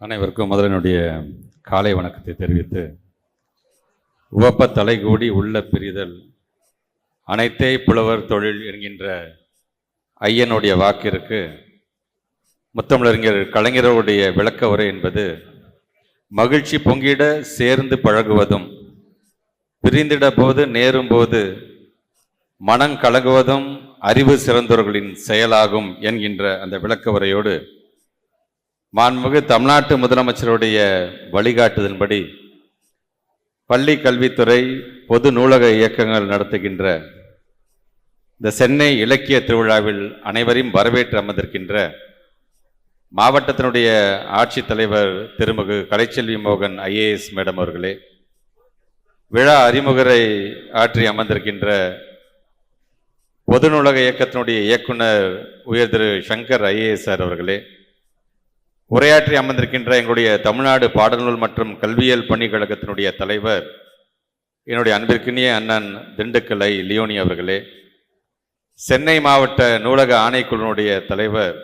அனைவருக்கும் முதலினுடைய காலை வணக்கத்தை தெரிவித்து உவப்ப தலைகூடி உள்ள பிரிதல் அனைத்தே புலவர் தொழில் என்கின்ற ஐயனுடைய வாக்கிற்கு முத்தமிழறிஞர் கலைஞருடைய விளக்க உரை என்பது மகிழ்ச்சி பொங்கிட சேர்ந்து பழகுவதும் பிரிந்திட போது நேரும் போது மனம் கலகுவதும் அறிவு சிறந்தவர்களின் செயலாகும் என்கின்ற அந்த விளக்க உரையோடு மாண்புமிகு தமிழ்நாட்டு முதலமைச்சருடைய வழிகாட்டுதலின்படி பள்ளி கல்வித்துறை பொது நூலக இயக்கங்கள் நடத்துகின்ற இந்த சென்னை இலக்கிய திருவிழாவில் அனைவரையும் வரவேற்று அமர்ந்திருக்கின்ற மாவட்டத்தினுடைய ஆட்சித்தலைவர் திருமிகு கலைச்செல்வி மோகன் ஐஏஎஸ் மேடம் அவர்களே விழா அறிமுகரை ஆற்றி அமர்ந்திருக்கின்ற பொது நூலக இயக்கத்தினுடைய இயக்குனர் உயர் திரு சங்கர் ஐஏஎஸ் சார் அவர்களே உரையாற்றி அமர்ந்திருக்கின்ற எங்களுடைய தமிழ்நாடு பாடநூல் மற்றும் கல்வியியல் பணிக்கழகத்தினுடைய தலைவர் என்னுடைய அன்பிற்கினிய அண்ணன் திண்டுக்கலை லியோனி அவர்களே சென்னை மாவட்ட நூலக ஆணைக்குழுனுடைய தலைவர்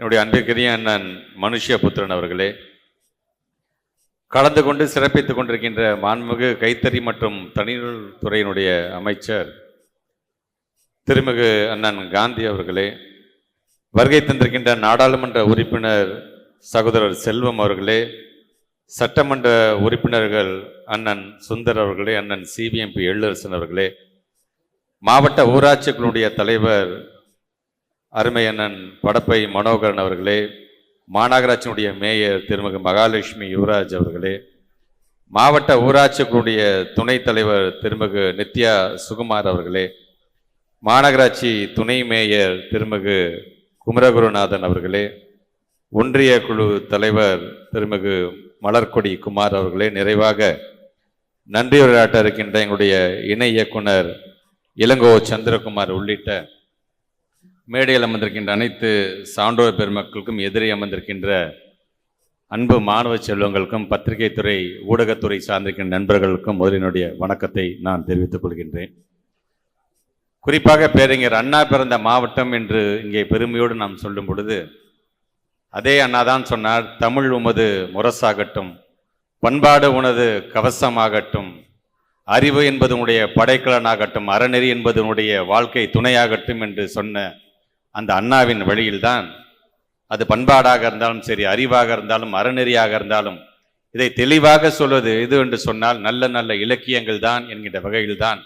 என்னுடைய அன்பிற்கினிய அண்ணன் மனுஷ்யபுத்திரன் அவர்களே கலந்து கொண்டு சிறப்பித்துக் கொண்டிருக்கின்ற மாண்புமிகு கைத்தறி மற்றும் தனிநூல் துறையினுடைய அமைச்சர் திருமிகு அண்ணன் காந்தி அவர்களே வருகை தந்திருக்கின்ற நாடாளுமன்ற உறுப்பினர் சகோதரர் செல்வம் அவர்களே சட்டமன்ற உறுப்பினர்கள் அண்ணன் சுந்தர் அவர்களே அண்ணன் சிபிஎம்பி எள்ளரசன் அவர்களே மாவட்ட ஊராட்சிகளுடைய தலைவர் அருமை அண்ணன் படப்பை மனோகரன் அவர்களே மாநகராட்சியினுடைய மேயர் திருமிகு மகாலட்சுமி யுவராஜ் அவர்களே மாவட்ட ஊராட்சிகளுடைய துணைத் தலைவர் திருமிகு நித்யா சுகுமார் அவர்களே மாநகராட்சி துணை மேயர் திருமிகு குமரகுருநாதன் அவர்களே ஒன்றிய குழு தலைவர் திருமிகு மலர்கொடி குமார் அவர்களே நிறைவாக நன்றியுரையாட்ட இருக்கின்ற எங்களுடைய இணை இயக்குனர் இளங்கோ சந்திரகுமார் உள்ளிட்ட மேடையில் அமர்ந்திருக்கின்ற அனைத்து சான்றோர் பெருமக்களுக்கும் எதிரே அமர்ந்திருக்கின்ற அன்பு மாணவ செல்வங்களுக்கும் பத்திரிகை துறை ஊடகத்துறை சார்ந்திருக்கின்ற நண்பர்களுக்கும் முதலினுடைய வணக்கத்தை நான் தெரிவித்துக் கொள்கின்றேன். குறிப்பாக பேரறிஞர் அண்ணா பிறந்த மாவட்டம் என்று இங்கே பெருமையோடு நாம் சொல்லும் பொழுது அதே அண்ணா தான் சொன்னார் தமிழ் உமது முரசாகட்டும் பண்பாடு உனது கவசமாகட்டும் அறிவு என்பது உன்னுடைய படைக்கலனாகட்டும் அறநெறி என்பது உன்னுடைய வாழ்க்கை துணையாகட்டும் என்று சொன்ன அந்த அண்ணாவின் வழியில்தான் அது பண்பாடாக இருந்தாலும் சரி அறிவாக இருந்தாலும் அறநெறியாக இருந்தாலும் இதை தெளிவாக சொல்வது எது என்று சொன்னால் நல்ல நல்ல இலக்கியங்கள் தான் என்கின்ற வகையில்தான்.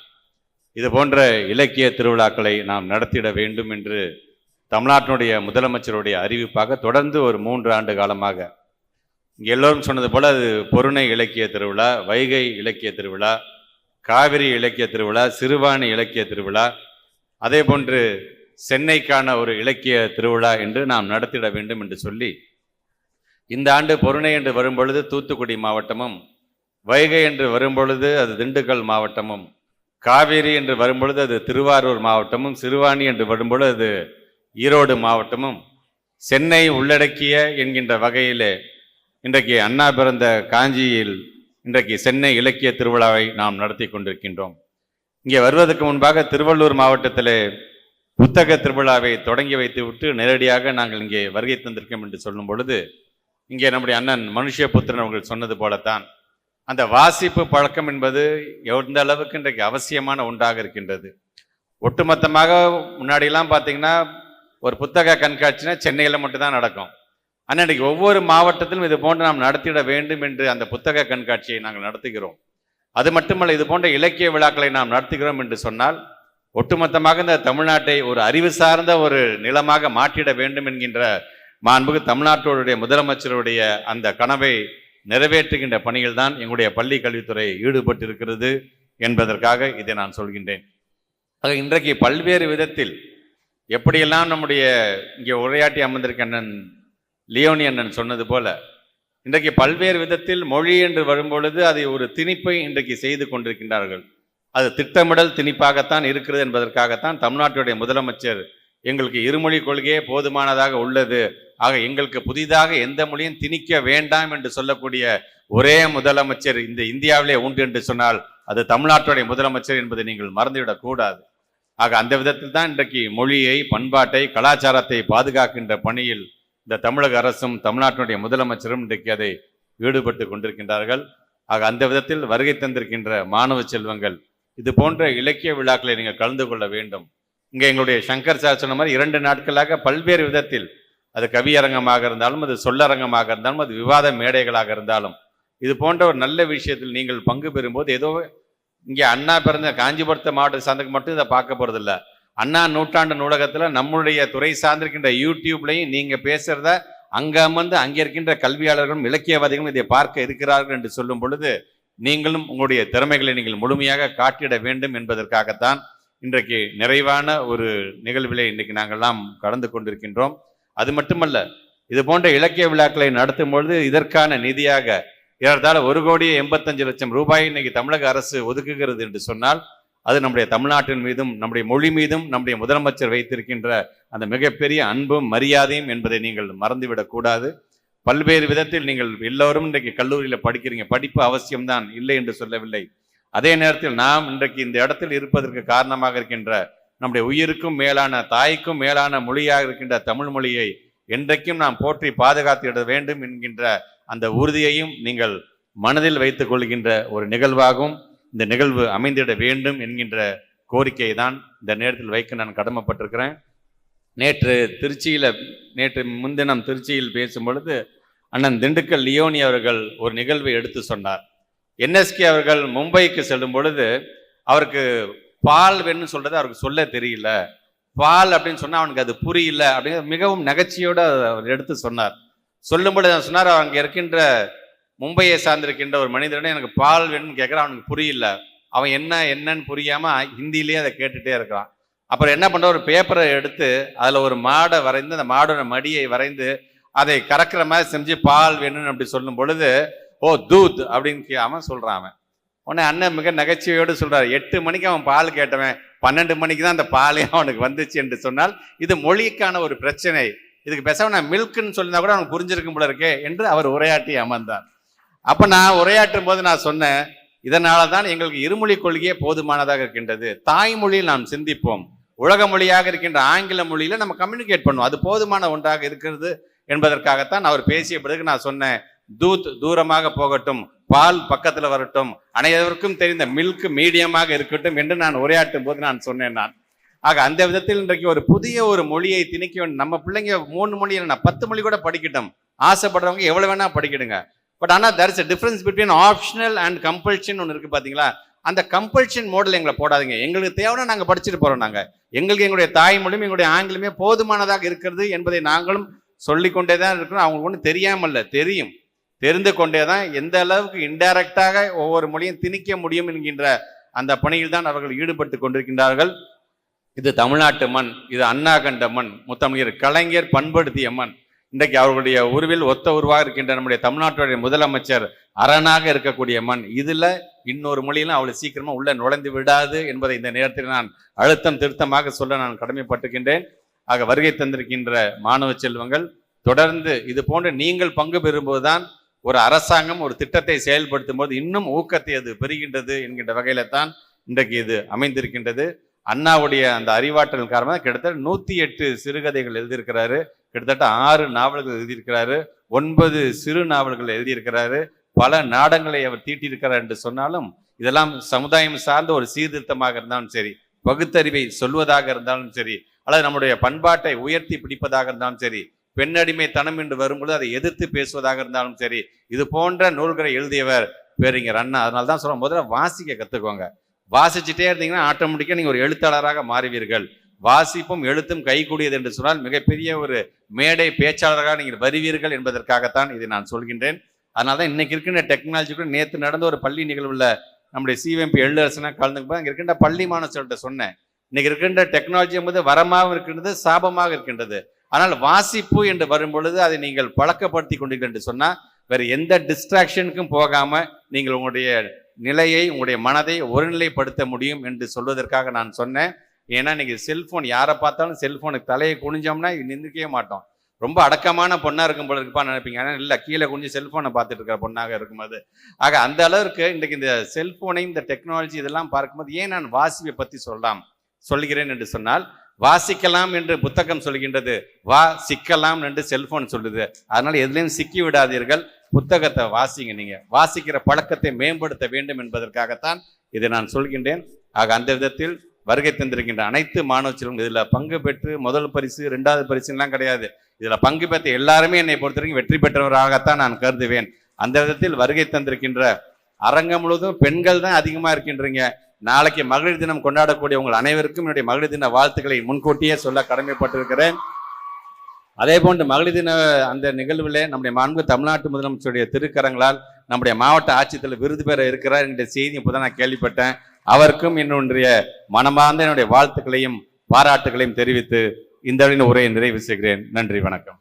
இது போன்ற இலக்கிய திருவிழாக்களை நாம் நடத்திட வேண்டும் என்று தமிழ்நாட்டினுடைய முதலமைச்சருடைய அறிவிப்பாக தொடர்ந்து ஒரு மூன்று ஆண்டு காலமாக இங்கே எல்லோரும் சொன்னது போல் அது பொருணை இலக்கிய திருவிழா வைகை இலக்கிய திருவிழா காவிரி இலக்கிய திருவிழா சிறுவாணி இலக்கிய திருவிழா அதே போன்று சென்னைக்கான ஒரு இலக்கிய திருவிழா என்று நாம் நடத்திட வேண்டும் என்று சொல்லி இந்த ஆண்டு பொருணை என்று வரும்பொழுது தூத்துக்குடி மாவட்டமும் வைகை என்று வரும்பொழுது அது திண்டுக்கல் மாவட்டமும் காவேரி என்று வரும்பொழுது அது திருவாரூர் மாவட்டமும் சிறுவாணி என்று வரும்பொழுது அது ஈரோடு மாவட்டமும் சென்னை உள்ளடக்கிய என்கின்ற வகையிலே இன்றைக்கு அண்ணா பிறந்த காஞ்சியில் இன்றைக்கு சென்னை இலக்கிய திருவிழாவை நாம் நடத்தி கொண்டிருக்கின்றோம். இங்கே வருவதற்கு முன்பாக திருவள்ளூர் மாவட்டத்தில் புத்தக திருவிழாவை தொடங்கி வைத்துவிட்டு நேரடியாக நாங்கள் இங்கே வருகை தந்திருக்கோம் என்று சொல்லும் பொழுது இங்கே நம்முடைய அண்ணன் மனுஷபுத்திரன் அவர்கள் சொன்னது போலத்தான் அந்த வாசிப்பு பழக்கம் என்பது எந்த அளவுக்கு இன்றைக்கு அவசியமான ஒன்றாக இருக்கின்றது. ஒட்டுமொத்தமாக முன்னாடியெல்லாம் பார்த்தீங்கன்னா ஒரு புத்தக கண்காட்சினா சென்னையில் மட்டும்தான் நடக்கும். ஆனால் இன்றைக்கு ஒவ்வொரு மாவட்டத்திலும் இது போன்று நாம் நடத்திட வேண்டும் என்று அந்த புத்தக கண்காட்சியை நாங்கள் நடத்துகிறோம். அது மட்டுமல்ல இது போன்ற இலக்கிய விழாக்களை நாம் நடத்துகிறோம் என்று சொன்னால் ஒட்டுமொத்தமாக இந்த தமிழ்நாட்டை ஒரு அறிவு சார்ந்த ஒரு நிலமாக மாற்றிட வேண்டும் என்கின்ற மாண்புக்கு தமிழ்நாட்டோடைய முதலமைச்சருடைய அந்த கனவை நிறைவேற்றுகின்ற பணியில் தான் எங்களுடைய பள்ளி கல்வித்துறை ஈடுபட்டிருக்கிறது என்பதற்காக இதை நான் சொல்கின்றேன். ஆக இன்றைக்கு பல்வேறு விதத்தில் எப்படியெல்லாம் நம்முடைய இங்கே உரையாட்டி அமர்ந்திருக்க அண்ணன் லியோனி அண்ணன் சொன்னது போல இன்றைக்கு பல்வேறு விதத்தில் மொழி என்று வரும்பொழுது அதை ஒரு திணிப்பை இன்றைக்கு செய்து கொண்டிருக்கின்றார்கள். அது திட்டமிடல் திணிப்பாகத்தான் இருக்கிறது என்பதற்காகத்தான் தமிழ்நாட்டுடைய முதலமைச்சர் எங்களுக்கு இருமொழி கொள்கையே போதுமானதாக உள்ளது. ஆக எங்களுக்கு புதிதாக எந்த மொழியும் திணிக்க வேண்டாம் என்று சொல்லக்கூடிய ஒரே முதலமைச்சர் இந்த இந்தியாவிலே உண்டு என்று சொன்னால் அது தமிழ்நாட்டுடைய முதலமைச்சர் என்பதை நீங்கள் மறந்துவிடக் கூடாது ஆக அந்த விதத்தில் தான் இன்றைக்கு மொழியை பண்பாட்டை கலாச்சாரத்தை பாதுகாக்கின்ற பணியில் இந்த தமிழக அரசும் தமிழ்நாட்டினுடைய முதலமைச்சரும் இன்றைக்கு அதை ஈடுபட்டு கொண்டிருக்கின்றார்கள். ஆக அந்த விதத்தில் வருகை தந்திருக்கின்ற மாணவ செல்வங்கள் இது போன்ற இலக்கிய விழாக்களை நீங்கள் கலந்து கொள்ள வேண்டும். இங்கே எங்களுடைய சங்கர் சார் சொன்ன மாதிரி இரண்டு நாட்களாக பல்வேறு விதத்தில் அது கவியரங்கமாக இருந்தாலும் அது சொல்லரங்கமாக இருந்தாலும் அது விவாத மேடைகளாக இருந்தாலும் இது போன்ற ஒரு நல்ல விஷயத்தில் நீங்கள் பங்கு பெறும்போது ஏதோ இங்கே அண்ணா பிறந்த காஞ்சிபுரத்தை மாவட்ட சார்ந்தக்கு மட்டும் இதை பார்க்க போகிறதில்ல அண்ணா நூற்றாண்டு நூலகத்தில் நம்முடைய துறை சார்ந்திருக்கின்ற யூடியூப்லையும் நீங்கள் பேசுகிறத அங்கே அமர்ந்து அங்கே இருக்கின்ற கல்வியாளர்களும் இலக்கியவாதிகளும் இதை பார்க்க இருக்கிறார்கள் என்று சொல்லும் பொழுது நீங்களும் உங்களுடைய திறமைகளை நீங்கள் முழுமையாக காட்டிட வேண்டும் என்பதற்காகத்தான் இன்றைக்கு நிறைவான ஒரு நிகழ்விலே இன்றைக்கு நாங்கள்லாம் கலந்து கொண்டிருக்கின்றோம். அது மட்டுமல்ல இது போன்ற இலக்கிய விழாக்களை நடத்தும் பொழுது இதற்கான நிதியாக ஏறத்தாழ ஒரு கோடி எண்பத்தஞ்சு லட்சம் ரூபாய் இன்னைக்கு தமிழக அரசு ஒதுக்குகிறது என்று சொன்னால் அது நம்முடைய தமிழ்நாட்டின் மீதும் நம்முடைய மொழி மீதும் நம்முடைய முதலமைச்சர் வைத்திருக்கின்ற அந்த மிகப்பெரிய அன்பும் மரியாதையும் என்பதை நீங்கள் மறந்துவிடக்கூடாது பல்வேறு விதத்தில் நீங்கள் எல்லோரும் இன்றைக்கு கல்லூரியில் படிக்கிறீங்க. படிப்பு அவசியம்தான் இல்லை என்று சொல்லவில்லை. அதே நேரத்தில் நாம் இன்றைக்கு இந்த இடத்தில் இருப்பதற்கு காரணமாக இருக்கின்ற நம்முடைய உயிருக்கும் மேலான தாய்க்கும் மேலான மொழியாக இருக்கின்ற தமிழ் மொழியை என்றைக்கும் நாம் போற்றி பாதுகாத்திட வேண்டும் என்கின்ற அந்த உறுதியையும் நீங்கள் மனதில் வைத்துக் கொள்கின்ற ஒரு நிகழ்வாகவும் இந்த நிகழ்வு அமைந்திட வேண்டும் என்கின்ற கோரிக்கையை தான் இந்த நேரத்தில் வைக்க நான் கடமைப்பட்டிருக்கிறேன். நேற்று திருச்சியில் நேற்று முன்தினம் திருச்சியில் பேசும் பொழுது அண்ணன் திண்டுக்கல் லியோனி அவர்கள் ஒரு நிகழ்வை எடுத்து சொன்னார். என்எஸ்கே அவர்கள் மும்பைக்கு செல்லும் பொழுது அவருக்கு பால் வேணும்னு சொல்கிறது அவருக்கு சொல்ல தெரியல. பால் அப்படின்னு சொன்னால் அவனுக்கு அது புரியல அப்படின்னு மிகவும் நகைச்சியோடு அவர் எடுத்து சொன்னார். சொல்லும்பொழுது பொழுது சொன்னார் அங்கே இருக்கின்ற மும்பையை சார்ந்திருக்கின்ற ஒரு மனிதனே எனக்கு பால் வேணும்னு கேட்குறான் அவனுக்கு புரியல. அவன் என்ன என்னன்னு புரியாமல் ஹிந்திலேயே அதை கேட்டுகிட்டே இருக்கிறான். அப்புறம் என்ன பண்ணுற ஒரு பேப்பரை எடுத்து அதில் ஒரு மாடை வரைந்து அந்த மாடோட மடியை வரைந்து அதை கறக்கிற மாதிரி செஞ்சு பால் வேணும்னு அப்படி சொல்லும் பொழுது ஓ தூத் அப்படின்னு அவன் சொல்கிறான் அவன். உடனே அண்ணன் மிக நகைச்சுவையோடு சொல்கிறார் எட்டு மணிக்கு அவன் பால் கேட்டவன் பன்னெண்டு மணிக்கு தான் அந்த பாலே அவனுக்கு வந்துச்சு என்று சொன்னால் இது மொழிக்கான ஒரு பிரச்சனை. இதுக்கு பேசாம நான் மில்க்குன்னு சொல்லியிருந்தா கூட அவனுக்கு புரிஞ்சிருக்கும் போல இருக்கே என்று அவர் உரையாட்டி அமர்ந்தார். அப்போ நான் உரையாற்றும் போது நான் சொன்னேன் இதனால தான் எங்களுக்கு இருமொழி கொள்கையே போதுமானதாக இருக்கின்றது. தாய்மொழியில் நாம் சிந்திப்போம். உலக மொழியாக இருக்கின்ற ஆங்கில மொழியில் நம்ம கம்யூனிகேட் பண்ணுவோம். அது போதுமான ஒன்றாக இருக்கிறது என்பதற்காகத்தான் அவர் பேசிய பிறகு நான் சொன்னேன் தூத் தூரமாக போகட்டும் பால் பக்கத்தில் வரட்டும் அனைவருக்கும் தெரிந்த மில்க் மீடியமாக இருக்கட்டும் என்று நான் உரையாற்றும் போது நான் சொன்னேன் நான். ஆக அந்த விதத்தில் இன்றைக்கு ஒரு புதிய ஒரு மொழியை திணிக்க வேண்டும் நம்ம பிள்ளைங்க மூணு மொழி இல்லைன்னா பத்து மொழி கூட படிக்கட்டும். ஆசைப்படுறவங்க எவ்வளோ வேணால் படிக்கிடுங்க பட் ஆனால் there is difference between optional and compulsion ஒன்று இருக்குது பார்த்தீங்களா அந்த கம்பல்ஷன் மோடல் எங்களை போடாதீங்க. எங்களுக்கு தேவைன்னா நாங்கள் படிச்சுட்டு போகிறோம் நாங்கள் எங்களுக்கு எங்களுடைய தாய்மொழியும் எங்களுடைய ஆங்கிலமே போதுமானதாக இருக்கிறது என்பதை நாங்களும் சொல்லிக்கொண்டே தான் இருக்கிறோம். அவங்களுக்கு ஒன்றும் தெரியாமல் தெரியும். தெரிந்து கொண்டே தான் எந்த அளவுக்கு இன்டைரக்டாக ஒவ்வொரு மொழியும் திணிக்க முடியும் என்கின்ற அந்த பணியில் தான் அவர்கள் ஈடுபட்டு கொண்டிருக்கின்றார்கள். இது தமிழ்நாட்டு மண் இது அண்ணா கண்ட மண் முத்தமிழர் கலைஞர் பண்படுத்திய மண். இன்றைக்கு அவர்களுடைய உருவில் ஒத்த உருவாக இருக்கின்ற நம்முடைய தமிழ்நாட்டுடைய முதலமைச்சர் அரணாக இருக்கக்கூடிய மண். இதில் இன்னொரு மொழியிலும் அவ்வளோ சீக்கிரமாக உள்ளே நுழைந்து விடாது என்பதை இந்த நேரத்தில் நான் அழுத்தம் திருத்தமாக சொல்ல நான் கடமைப்பட்டுக்கின்றேன் ஆக வருகை தந்திருக்கின்ற மாணவ செல்வங்கள் தொடர்ந்து இது போன்று நீங்கள் பங்கு பெறும்போது தான் ஒரு அரசாங்கம் ஒரு திட்டத்தை செயல்படுத்தும் போது இன்னும் ஊக்கத்தை அது பெறுகின்றது என்கின்ற வகையில தான் இன்றைக்கு இது அமைந்திருக்கின்றது. அண்ணாவுடைய அந்த அறிவாற்றல் காரணமாக கிட்டத்தட்ட நூற்றி எட்டு சிறுகதைகள் எழுதியிருக்கிறாரு. கிட்டத்தட்ட ஆறு நாவல்கள் எழுதியிருக்கிறாரு. ஒன்பது சிறு நாவல்கள் எழுதியிருக்கிறாரு. பல நாடங்களை அவர் தீட்டியிருக்கிறார் என்று சொன்னாலும் இதெல்லாம் சமுதாயம் சார்ந்த ஒரு சீர்திருத்தமாக இருந்தாலும் சரி பகுத்தறிவை சொல்வதாக இருந்தாலும் சரி அல்லது நம்முடைய பண்பாட்டை உயர்த்தி பிடிப்பதாக இருந்தாலும் சரி பெண்ணடிமைத்தனம் என்று வரும்பொழுது அதை எதிர்த்து பேசுவதாக இருந்தாலும் சரி இது போன்ற நூல்களை எழுதியவர் பேரிங்கர் அண்ணா. அதனால தான் சொல்ல முதல்ல வாசிக்க கற்றுக்கோங்க வாசிச்சுட்டே இருந்தீங்கன்னா ஆட்டோமேட்டிக்காக நீங்கள் ஒரு எழுத்தாளராக மாறுவீர்கள். வாசிப்பும் எழுத்தும் கைகூடியது என்று சொன்னால் மிகப்பெரிய ஒரு மேடை பேச்சாளராக நீங்கள் வருவீர்கள் என்பதற்காகத்தான் இதை நான் சொல்கின்றேன். அதனால தான் இன்னைக்கு இருக்கின்ற டெக்னாலஜி கூட நேற்று நடந்த ஒரு பள்ளி நிகழ்வுல நம்முடைய சிஎம்பி எள்ளரசனா கலந்துக்கும் அங்கே இருக்கின்ற பள்ளி மாணவர்கள்ட்ட சொன்னேன். இன்னைக்கு இருக்கின்ற டெக்னாலஜி என்பது வரமாகவும் இருக்கின்றது சாபமாக இருக்கின்றது. ஆனால் வாசிப்பு என்று வரும் பொழுது அதை நீங்கள் பழக்கப்படுத்தி கொண்டீர்கள் என்று சொன்னால் வேறு எந்த டிஸ்ட்ராக்ஷனுக்கும் போகாமல் நீங்கள் உங்களுடைய நிலையை உங்களுடைய மனதை ஒருநிலைப்படுத்த முடியும் என்று சொல்வதற்காக நான் சொன்னேன். ஏன்னா நீங்கள் செல்ஃபோன் யாரை பார்த்தாலும் செல்ஃபோனுக்கு தலையை குனிஞ்சோம்னா நின்றுக்கவே மாட்டோம். ரொம்ப அடக்கமான பொண்ணாக இருக்கும் போல இருப்பான்னு நினைப்பீங்க. ஆனால் இல்லை கீழே குனிஞ்சு செல்ஃபோனை பார்த்துட்டு இருக்கிற பொண்ணாக இருக்கும்போது. ஆக அந்த அளவிற்கு இன்றைக்கு இந்த செல்ஃபோனை இந்த டெக்னாலஜி இதெல்லாம் பார்க்கும்போது ஏன் நான் வாசிப்பை பற்றி சொல்லலாம் சொல்கிறேன் என்று சொன்னால் வாசிக்கலாம் என்று புத்தகம் சொல்கின்றது. வா சிக்கலாம் என்று செல்ஃபோன் சொல்லுது. அதனால் எதுலேயும் சிக்கி விடாதீர்கள். புத்தகத்தை வாசிங்க நீங்கள் வாசிக்கிற பழக்கத்தை மேம்படுத்த வேண்டும் என்பதற்காகத்தான் இதை நான் சொல்கின்றேன். ஆக அந்த விதத்தில் வருகை தந்திருக்கின்ற அனைத்து மாணவ செல்வம் இதில் பங்கு பெற்று முதல் பரிசு ரெண்டாவது பரிசுலாம் கிடையாது. இதில் பங்கு பெற்ற எல்லாருமே என்னை பொறுத்தவரைக்கும் வெற்றி பெற்றவராகத்தான் நான் கருதுவேன். அந்த விதத்தில் வருகை தந்திருக்கின்ற அரங்கம் முழுவதும் பெண்கள் தான் அதிகமாக இருக்கின்றீங்க. நாளைக்கு மகளிர் தினம் கொண்டாடக்கூடிய உங்கள் அனைவருக்கும் என்னுடைய மகளிர் தின வாழ்த்துக்களை முன்கூட்டியே சொல்ல கடமைப்பட்டிருக்கிறேன். அதே போன்று மகளிர் தின அந்த நிகழ்வில் நம்முடைய மாண்பு தமிழ்நாட்டு முதலமைச்சருடைய திருக்கரங்களால் நம்முடைய மாவட்ட ஆட்சித்தலைவர் விருது பெற இருக்கிறார் என்ற செய்தி இப்போதான் நான் கேள்விப்பட்டேன். அவருக்கும் என்னுடைய மனமார்ந்த என்னுடைய வாழ்த்துக்களையும் பாராட்டுகளையும் தெரிவித்து இந்த உரையை நிறைவு செய்கிறேன். நன்றி வணக்கம்.